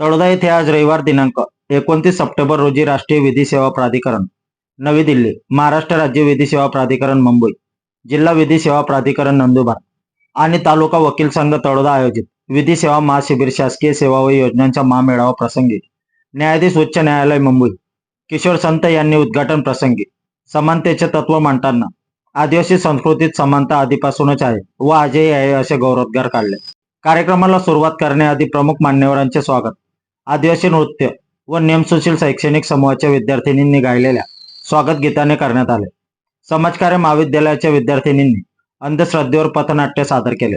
तळोदा येथे आज रविवार दिनांक एकोणतीस सप्टेंबर रोजी राष्ट्रीय विधी सेवा प्राधिकरण नवी दिल्ली महाराष्ट्र राज्य विधी सेवा प्राधिकरण मुंबई जिल्हा विधी सेवा प्राधिकरण नंदुरबार आणि तालुका वकील संघ तळोदा आयोजित विधी सेवा महाशिबिर शासकीय सेवा व योजनांच्या महामेळावा प्रसंगी न्यायाधीश उच्च न्यायालय मुंबई किशोर संत यांनी उद्घाटन प्रसंगी समानतेचे तत्व मांडताना आदिवासी संस्कृतीत समानता आधीपासूनच आहे व आजही आहे असे गौरवोद्गार काढले. कार्यक्रमाला सुरुवात करण्याआधी प्रमुख मान्यवरांचे स्वागत. आदिवासी नृत्य व नियमसुशील शैक्षणिक समूहाच्या विद्यार्थिनींनी गायलेल्या स्वागत गीताने करण्यात आले. समाजकार्य महाविद्यालयाच्या विद्यार्थिनींनी अंधश्रद्धेवर पथनाट्य सादर केले.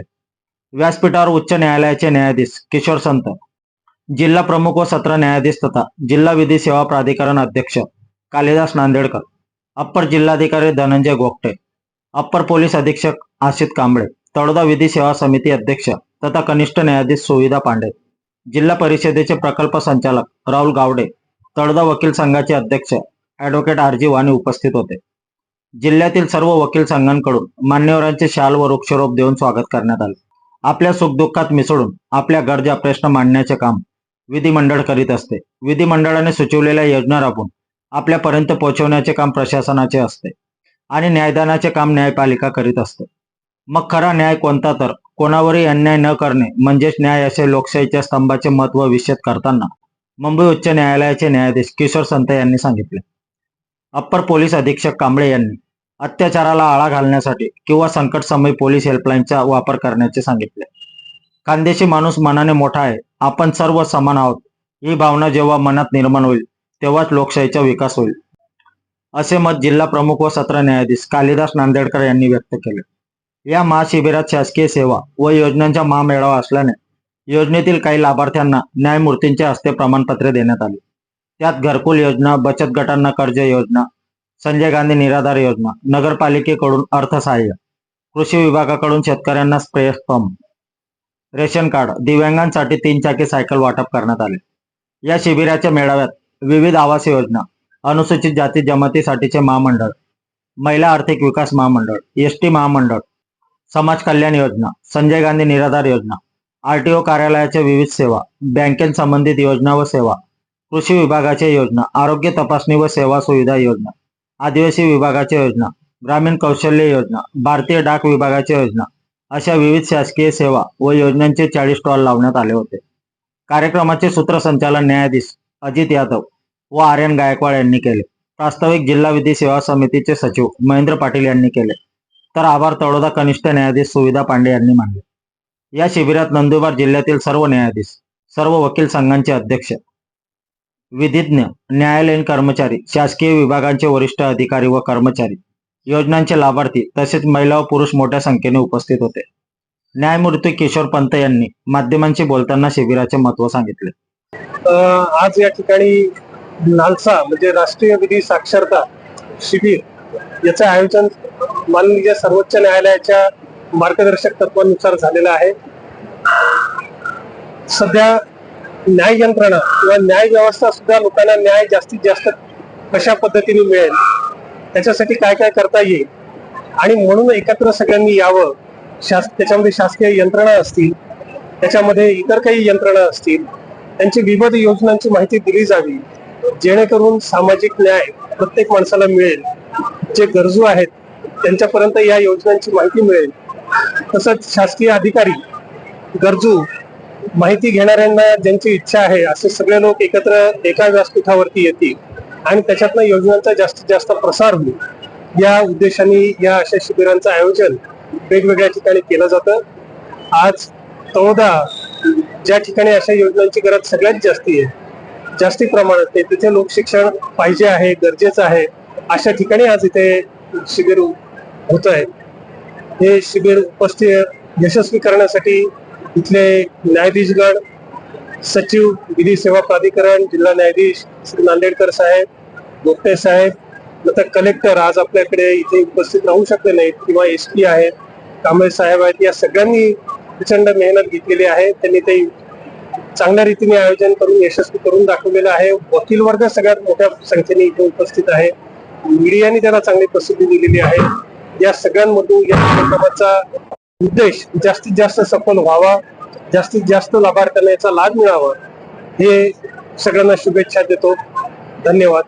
व्यासपीठावर उच्च न्यायालयाचे न्यायाधीश किशोर संत जिल्हा प्रमुख व सत्र न्यायाधीश तथा जिल्हा विधी सेवा प्राधिकरण अध्यक्ष कालिदास नांदेडकर अप्पर जिल्हाधिकारी धनंजय गोगटे अप्पर पोलीस अधीक्षक आशित कांबळे तळोदा विधी सेवा समिती अध्यक्ष तथा कनिष्ठ न्यायाधीश सुविधा पांडे जिल्हा परिषदेचे प्रकल्प संचालक राहुल गावडे तळदा वकील संघाचे अध्यक्ष ॲडव्होकेट आर जी वाणी उपस्थित होते. जिल्ह्यातील सर्व वकील संघांकडून मान्यवरांचे शाल व वृक्षारोप देऊन स्वागत करण्यात आले. आपल्या सुखदुःखात मिसळून आपल्या गरजा प्रश्न मांडण्याचे काम विधिमंडळ करीत असते. विधिमंडळाने सुचवलेल्या योजना राबवून आपल्यापर्यंत पोहोचवण्याचे काम प्रशासनाचे असते आणि न्यायदानाचे काम न्यायपालिका करीत असते. मग खरा न्याय कोणता तर? कोणावरही अन्याय न करणे म्हणजेच न्याय असे लोकशाहीच्या स्तंभाचे महत्त्व विषद करताना. मुंबई उच्च न्यायालयाचे न्यायाधीश किशोर संत यांनी सांगितले. अप्पर पोलीस अधीक्षक कांबळे यांनी अत्याचाराला आळा घालण्यासाठी किंवा संकटसमयी पोलीस हेल्पलाईनचा वापर करण्याचे सांगितले. खानदेशी माणूस मनाने मोठा आहे. आपण सर्व समान आहोत. ही भावना जेव्हा मनात निर्माण होईल तेव्हाच लोकशाहीचा विकास होईल. असे मत जिल्हा प्रमुख व सत्र न्यायाधीश कालिदास नांदेडकर यांनी व्यक्त केले. या महाशिबिरात शासकीय सेवा व योजनांचा महामेळावा असल्याने योजनेतील काही लाभार्थ्यांना न्यायमूर्तींच्या हस्ते प्रमाणपत्रे देण्यात आली. त्यात घरकुल योजना बचत गटांना कर्ज योजना संजय गांधी निराधार योजना नगरपालिकेकडून अर्थसहाय्य कृषी विभागाकडून शेतकऱ्यांना स्प्रे पंप रेशन कार्ड दिव्यांगांसाठी तीन चाकी सायकल वाटप करण्यात आले. या शिबिराच्या मेळाव्यात विविध आवास योजना अनुसूचित जाती जमातीसाठीचे महामंडळ महिला आर्थिक विकास महामंडळ एस टी महामंडळ समाज कल्याण योजना संजय गांधी निराधार योजना आरटीओ कार्यालयाच्या विविध सेवा बँकेसंबंधित योजना व सेवा कृषी विभागाच्या योजना आरोग्य तपासणी व सेवा सुविधा योजना आदिवासी विभागाच्या योजना ग्रामीण कौशल्य योजना भारतीय डाक विभागाच्या योजना अशा विविध शासकीय सेवा व योजनांचे चाळीस स्टॉल लावण्यात आले होते. कार्यक्रमाचे सूत्रसंचालन न्यायाधीश अजित यादव व आर्यन गायकवाड यांनी केले. प्रास्ताविक जिल्हा विधी सेवा समितीचे सचिव महेंद्र पाटील यांनी केले. तर आभार तळोदा कनिष्ठ न्यायाधीश सुविधा पांडे यांनी मानले. या शिबिरात नंदुरबार जिल्ह्यातील सर्व न्यायाधीश सर्व वकील संघांचे अध्यक्ष विधिज्ञ न्यायालयीन कर्मचारी शासकीय विभागांचे वरिष्ठ अधिकारी व कर्मचारी योजनांचे लाभार्थी तसेच महिला व पुरुष मोठ्या संख्येने उपस्थित होते. न्यायमूर्ती किशोर पंत यांनी माध्यमांशी बोलताना शिबिराचे महत्त्व सांगितले. आज या ठिकाणी नालसा म्हणजे राष्ट्रीय विधी साक्षरता शिबिर याचं आयोजन माननीय सर्वोच्च न्यायालयाच्या मार्गदर्शक तत्वानुसार झालेला आहे. सध्या न्याय यंत्रणा किंवा न्याय व्यवस्था सुद्धा लोकांना न्याय जास्तीत जास्त कशा पद्धतीने मिळेल त्याच्यासाठी काय काय करता येईल आणि म्हणून एकत्र सगळ्यांनी यावं शास त्याच्यामध्ये शासकीय यंत्रणा असतील त्याच्यामध्ये इतर काही यंत्रणा असतील त्यांची विविध योजनांची माहिती दिली जावी जेणेकरून सामाजिक न्याय प्रत्येक माणसाला मिळेल. जे गरजू आहेत त्यांच्यापर्यंत या योजनांची माहिती मिळेल. तसंच शासकीय अधिकारी गरजू माहिती घेणाऱ्यांना ज्यांची इच्छा आहे असे सगळे लोक एकत्र एका व्यासपीठावरती येतील आणि त्याच्यातनं योजनांचा जास्तीत जास्त प्रसार होईल. या उद्देशाने या अशा शिबिरांचं आयोजन वेगवेगळ्या ठिकाणी केलं जातं. आज तळोदा ज्या ठिकाणी अशा योजनांची गरज सगळ्यात जास्ती आहे जास्ती प्रमाणात आहे तिथे लोकशिक्षण पाहिजे आहे गरजेचं आहे अशा ठिकाणी आज इथे शिबिर होत आहे हे शिबिर उपस्थित यशस्वी करण्यासाठी इथले न्यायाधीशगण सचिव विधी सेवा प्राधिकरण जिल्हा न्यायाधीश श्री नांदेडकर साहेब गोपटे साहेब नंतर कलेक्टर आज आपल्याकडे इथे उपस्थित राहू शकले नाहीत किंवा एस पी आहेत कांबळे साहेब आहेत या सगळ्यांनी प्रचंड मेहनत घेतलेली आहे. त्यांनी ते चांगल्या रीतीने आयोजन करून यशस्वी करून दाखवलेलं आहे. वकील वर्ग सगळ्यात मोठ्या संख्येने इथे उपस्थित आहे. मीडियाने त्याला चांगली प्रसिद्धी दिलेली आहे. या सगळ्यांमधून या कार्यक्रमाचा उद्देश जास्तीत जास्त सफल व्हावा जास्तीत जास्त लाभार्थ्यांना याचा लाभ मिळावा हे सगळ्यांना शुभेच्छा देतो. धन्यवाद.